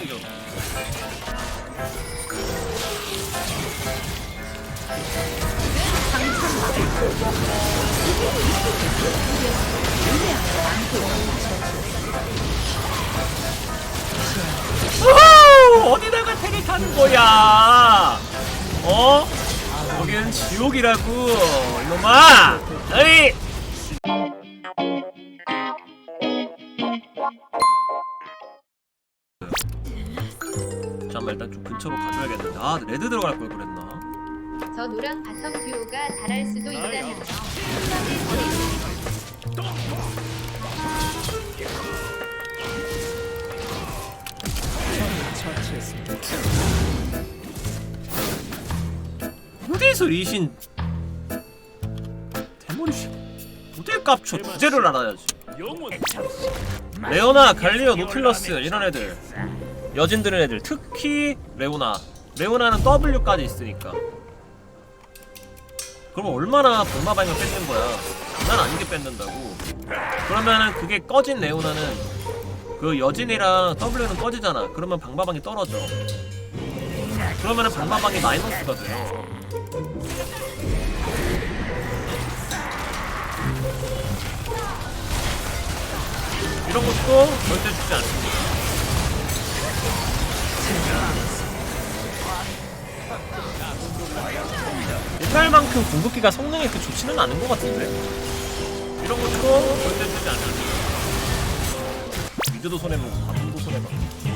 이겨. 우후! 어디다가 택을 타는 거야? 어? 여기는 지옥이라고 이놈아! 어이! 근처로 가줘야겠는데. 아 레드 들어갈 걸 그랬나? 저 노랑 바텀 듀오가 잘할 수도 있다면서 한마디 소리 어디서 리신 대머리 씨 어딜 깝쳐 주제를 알아야지. 레오나, 갈리오, 노틸러스 이런 애들 여진 들은 애들 특히 레오나. 레오나는 W까지 있으니까. 그러면 얼마나 복마방을 뺏는 거야? 난 아니게 뺏는다고. 그러면은 그게 꺼진 레오나는 그 여진이랑 W는 꺼지잖아. 그러면 방마방이 떨어져. 그러면은 방마방이 마이너스가 돼요. 이런 것도 절대 주지 않습니다. 옛날만큼 공급기가 성능이 그렇게 좋지는 않은 것 같은데? 이런 것도 절대 주지 않습니다. 미드도 손해보고 바텀도 손해보고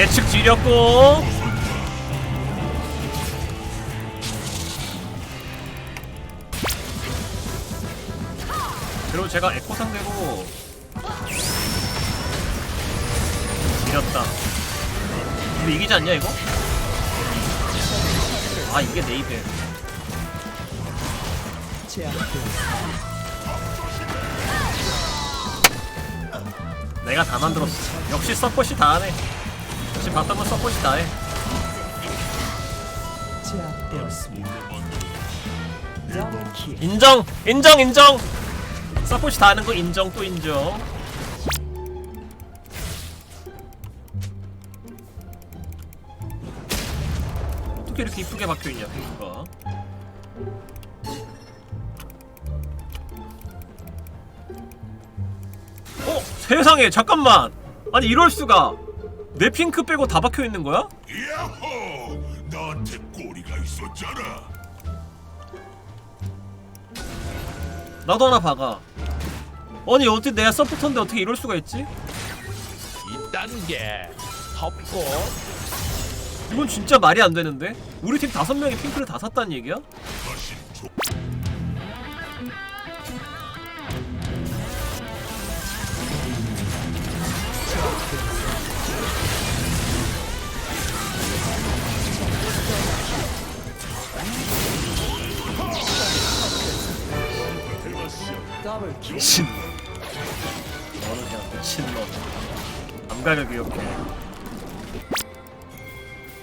예측 지렸고. 그리고 제가 에코 상대로 지렸다. 우리 이기지 않냐 이거? 아 이게 내 입에. 내가 다 만들었어. 역시 서폿이 다 하네 역시 바텀은 서폿이 다해. 인정! 인정 인정! 서폿이 다 하는 거 인정 또 인정. 어떻게 이렇게 이쁘게 박혀있냐 피부가? 어? 세상에 잠깐만! 아니 이럴 수가 내 핑크 빼고 다 박혀 있는 거야? 야호! 나한테 꼬리가 있었잖아. 나도 하나 박아 아니 어떻게 내가 서포터인데 어떻게 이럴 수가 있지? 2단계 덮고 이건 진짜 말이 안 되는데? 우리 팀 다섯 명이 핑크를 다 샀다는 얘기야? 미친. 너는 그냥 미친놈. 감각을 기억해.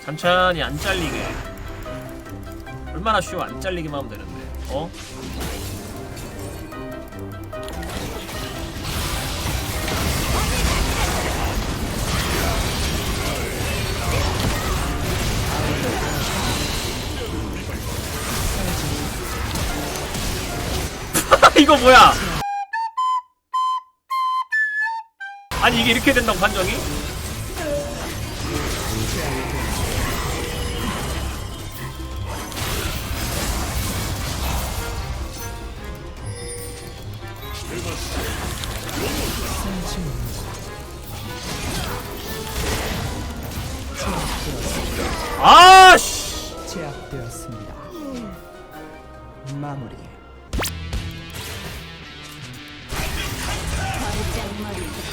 천천히 안 잘리게. 얼마나 쉬워 안 잘리기만 하면 되는데. 어? 이거 뭐야? 아니 이게 이렇게 된다고 판정이? 아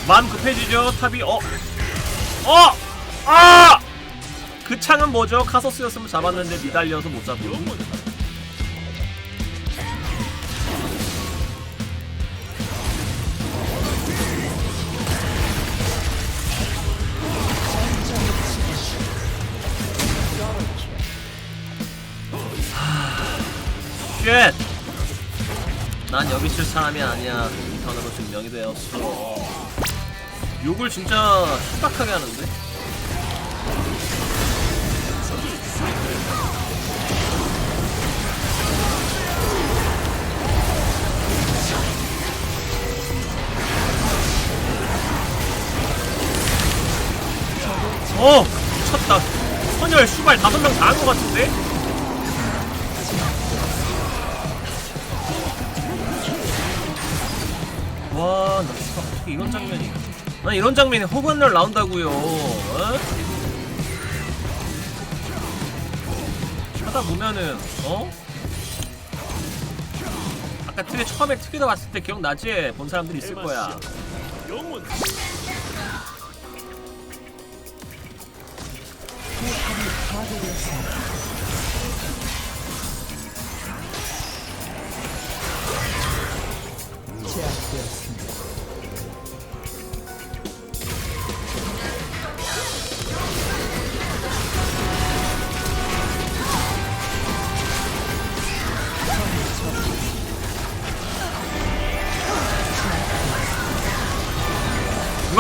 마음 급해지죠 탑이 어? 어! 아! 그 창은 뭐죠? 카서스였으면 잡았는데 니달려서 못 잡고 쉣! 난 여기 있을 사람이 아니야. 이 턴으로 증명이 되었어. 욕을 진짜 심각하게 하는데? 어! 미쳤다. 선열 슈발 다섯 명 다 한 것 같은데? 와, 나 진짜 어떻게 이런 장면이. 난 이런 장면이 허구한 날 나온다고요. 어? 하다 보면은, 어? 아까 트레 처음에 트레이더 봤을 때 기억나지? 본 사람들이 있을 거야.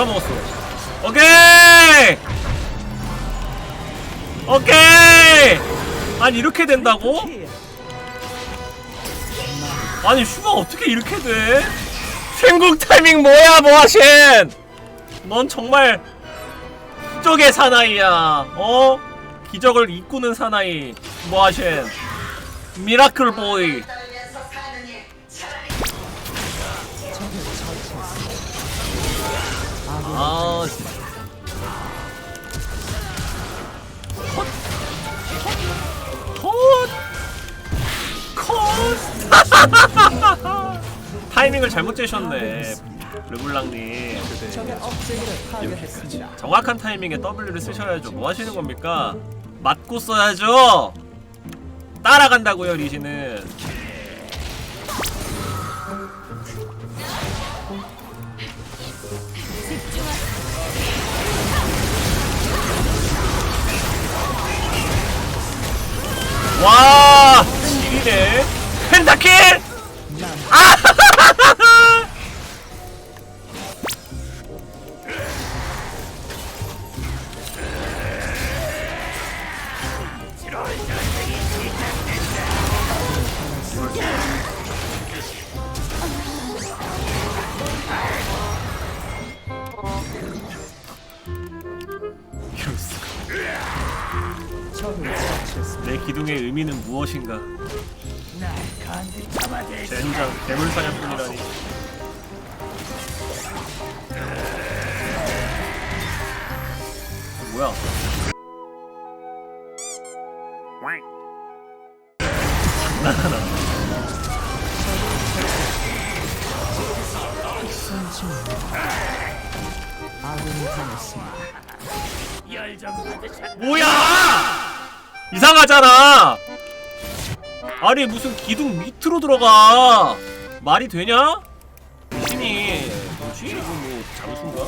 누가 먹었어? 오케이! 오케이! 아니 이렇게 된다고? 아니 슈가 어떻게 이렇게 돼? 생국 타이밍 뭐야 모아신! 넌 정말 기적의 사나이야 어? 기적을 이꾸는 사나이 모아신 미라클 보이 아 진짜. 컷! 컷! 타이밍을 잘못 재셨네 르블랑님 정확한 타이밍에 W를 쓰셔야죠 뭐 하시는 겁니까? 맞고 써야죠 따라간다고요 리시는 와 지리네 펜타킬 아. 내 기둥의 의미는 무엇인가? 젠장 괴물 사냥꾼이라니. 뭐야? 뭐야? 이상하잖아. 아니 무슨 기둥 밑으로 들어가? 말이 되냐? 신이 뭐지? 이거 뭐 잠수인가?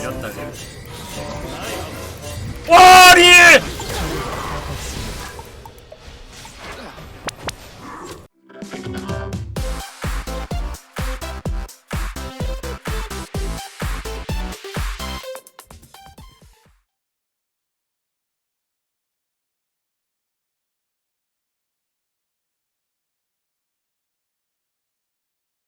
들렸다. 와 리!